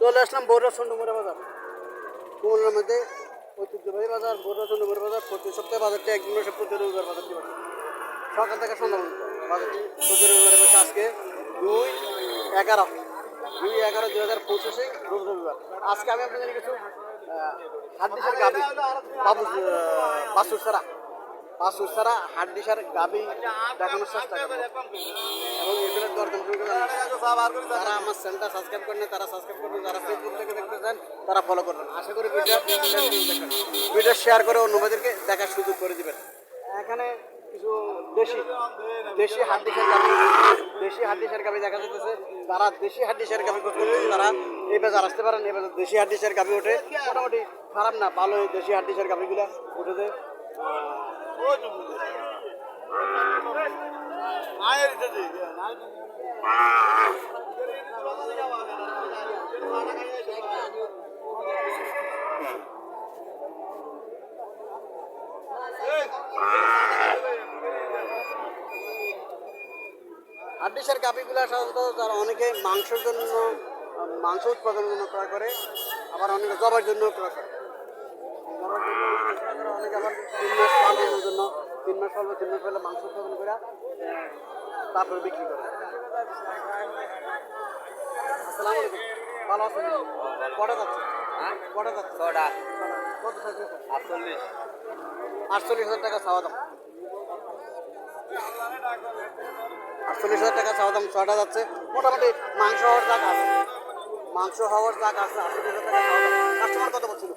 চলে আসলাম বৌরা সন্ডুমুড়া বাজার। কুমিল্লার মধ্যে ঐতিহ্যবাহী বাজার বৌরা সন্ডুমুড়া বাজার, প্রতি সপ্তাহে বাজারটি একদিন বসে প্রতি রবিবার বাজারটি বসে। সকাল থেকে সন্ধ্যা পর্যন্ত বাজারটি প্রতি রবিবারে বসে। আজকে দুই এগারো দুই এগারো দুই হাজার পঁচিশে রবিবার। আজকে আমি আপনাদের কিছু হাড্ডিসের গাবি বাবু বাসুর সারা বাসুর সারা হাড্ডিসার গাবি দেখানোর চেষ্টা করব। এবং এগুলোর দরদাম যারা আমার চ্যানেলটা সাবস্ক্রাইব করেন তারা সাবস্ক্রাইব করবেন। যারা ফেসবুক থেকে দেখতে চান তারা ফলো করবেন। আশা করি ভিডিও ভিডিও শেয়ার করে অন্যদেরকে দেখার সুযোগ করে দিবেন। এখানে কিছু দেশি দেশি হাড্ডিসের গাবি দেশি হাড্ডিসের গাবি দেখা যাচ্ছে যারা দেশি হাড্ডিসের গাবি খোঁজ তারা এই বাজার আসতে পারেন, এই বাজার দেশি হাড্ডিসের গাবি ওঠে। মোটামুটি খারাপ না ভালো এই দেশি হাড্ডিসের গাবিগুলো উঠেছে। হাড্ডিসের গাভিগুলো সাধারণত যারা অনেকে মাংসের জন্য, মাংস উৎপাদনের জন্য ক্রয় করে, আবার অনেকে জবার জন্য ক্রয় করে। জবার জন্য ক্রয় করে, অনেকে আবার তিন মাস পালনের জন্য তিন মাস পালবে তিন মাস পালে মাংস উৎপাদন করে তারপরে বিক্রি করে। আসসালামু আলাইকুম। ভালো আছেন? কটা যাচ্ছে? কটা যাচ্ছে? ছটা। কত চাইছে আটচল্লিশ। আটচল্লিশ হাজার টাকা চাওয়া দাম। আটচল্লিশ হাজার টাকা চাওয়া দাম ছটা যাচ্ছে। মোটামুটি মাংস হওয়ার জায়গা আছে। মাংস হওয়ার জায়গা আছে আটচল্লিশ হাজার টাকা চাওয়া দাম। কাস্টমার কত বলছিল?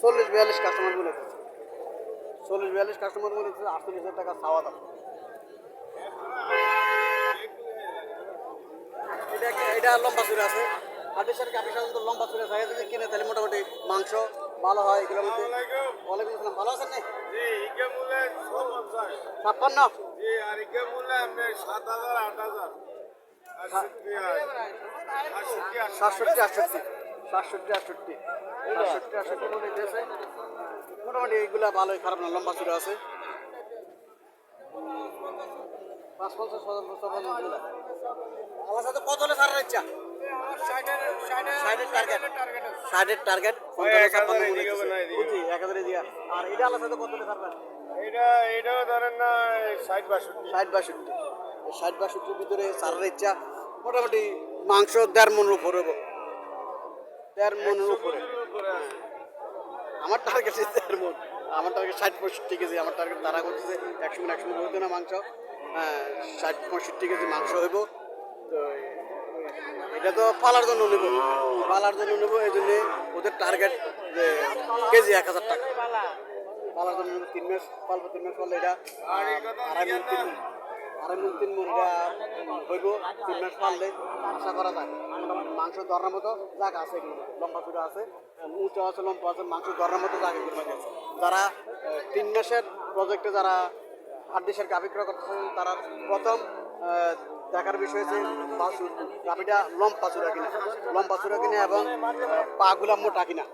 চল্লিশ বিয়াল্লিশ কাস্টমার বলে দিচ্ছে চল্লিশ বিয়াল্লিশ কাস্টমার বলে দিচ্ছে আটচল্লিশ হাজার টাকা চাওয়া দাম। এটা এটা লম্বা চুরে আছে। হাডিসের কাপি সাধারণত লম্বা চুরে থাকে যদি কিনে তাহলে মোটামুটি মাংস ভালো হয় এগুলোর মধ্যে। ওয়ালাইকুম আসসালাম। ভালো আছেন ছাপ্পান্ন? সাতষট্টি আটষট্টি। সাতষট্টি আটষট্টি। সাতষট্টি আটষট্টি মধ্যে দিয়েছে। মোটামুটি এইগুলা ভালোই খারাপ না লম্বা চুরে আছে। পাঁচ পঞ্চাশ। আমার সাথে কত হলে সারার ইচ্ছা? ষাটের টার্গেট এক হাজার দিয়া আর এটা আলাদা সাথে কত হলে সারবেন এটা এটাও ধরেন না ষাট বাষট্টি। ষাট বাষট্টি। ষাট বাষট্টির ভিতরে সারার ইচ্ছা মোটামুটি মাংস দেড় মনের উপরে হব। দেড় মনের উপরে। আমার টার্গেট দেড় মন। আমার টার্গেট ষাট পঁয়ষট্টি কেজি, আমার টার্গেট তারা করতেছে। একশো মিনিট একশো হইতো না মাংস। হ্যাঁ ষাট পঁয়ষট্টি কেজি মাংস হইব। তো, এটা তো পালার জন্য নেব। পালার জন্য নেব, এই জন্যে ওদের টার্গেট যে কেজি এক হাজার টাকা। পালার জন্য তিন মাস, পালবো তিন মাস পারলে এটা আড়াই তিন। আড়াই মন তিন মন হইব তিন মাস পারলে আশা করা যায়। মোটামুটি মাংস ধরার মতো জায়গা আছে এগুলো লম্বা চূড়া আছে। উঁচু আছে, লম্বা আছে, মাংস ধরার মতো জায়গা এগুলো আছে। যারা তিন মাসের প্রজেক্টে যারা হাড্ডিসের গাভি ক্রয় করতেছেন তারা প্রথম দেখার বিষয় হচ্ছে গাভিটা লম্বা চূড়া কিনা। লম্বা চূড়া কিনা এবং পাগুলা মোটা কিনা।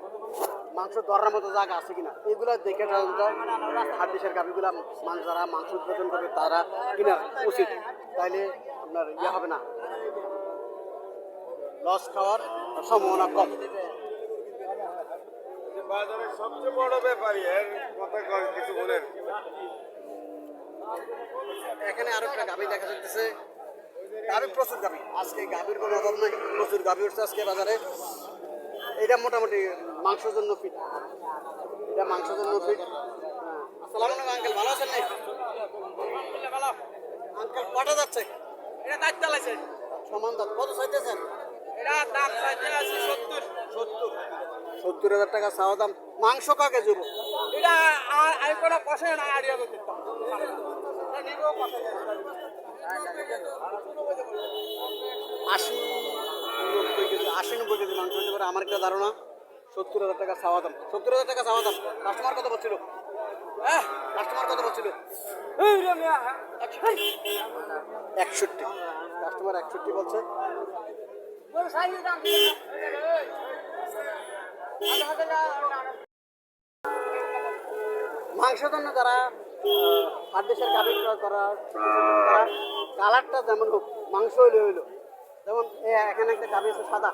মাংস ধরার মতো জায়গা আছে কিনা? এগুলো দেখে সাধারণত হাড্ডিসের গাভিগুলা মানুষ যারা মাংস উৎপাদন করবে তারা কিনা উচিত। তাইলে আপনার ইয়ে হবে না। লস খাওয়ার সম্ভাবনা কম। বাজারের সবচেয়ে বড় ব্যাপারী এর কথা কিছু বলেন। এখানে আরও একটা গাভি দেখা যাচ্ছে গাভি প্রচুর গাভি। আজকে গাভির কোনো অভাব নাই। প্রচুর গাভি উঠছে আজকে বাজারে। এটা মোটামুটি মাংসের জন্য ফিট এটা মাংসের জন্য ফিট আসসালামু আলাইকুম আঙ্কেল। ভালো আছেন নাই আঙ্কেল কটা যাচ্ছে? এটা দাঁত চালাইছে সমান দাম। কত চাইতেছেন? এটা দাম চাইতে আছে সত্তর। সত্তর। সত্তর হাজার টাকা চাওয়া দাম। মাংস কাকে যাব এটা আর আমি কোনো কষে না আড়িয়া করতে। আশি নব্বই কেজি আশি নব্বই কেজি মাংস হতে পারে। আমার একটা ধারণা সত্তর হাজার টাকা চাওয়া দাম। সত্তর হাজার টাকা চাওয়া দাম। কাস্টমার কত বলছিল? হ্যাঁ কাস্টমার কত বলছিল? একষট্টি। কাস্টমার একষট্টি বলছে। মাংস জন্য যারা হাড্ডিসের গাভি ক্রয় করার তারা কালারটা যেমন হোক মাংস হইলে হইল। যেমন এখানে একটা গাভি আছে সাদা।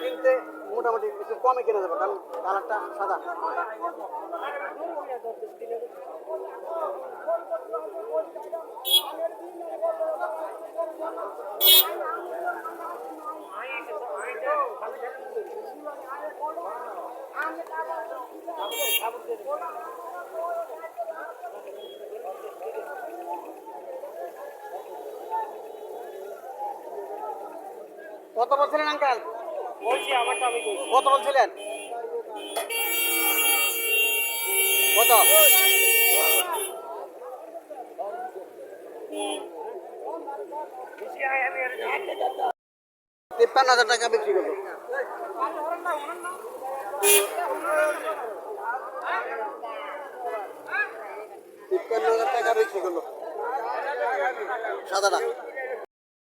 কিনতে মোটামুটি একটু কমে কিনে দেবো কারণ কালারটা সাদা। কত বলছিলেন আঙ্কাল কত বলছিলেন? কত? তিপ্পান্ন হাজার টাকা বিক্রি করল। তিপ্পান্ন হাজার টাকা বিক্রি করল। সাদাটা।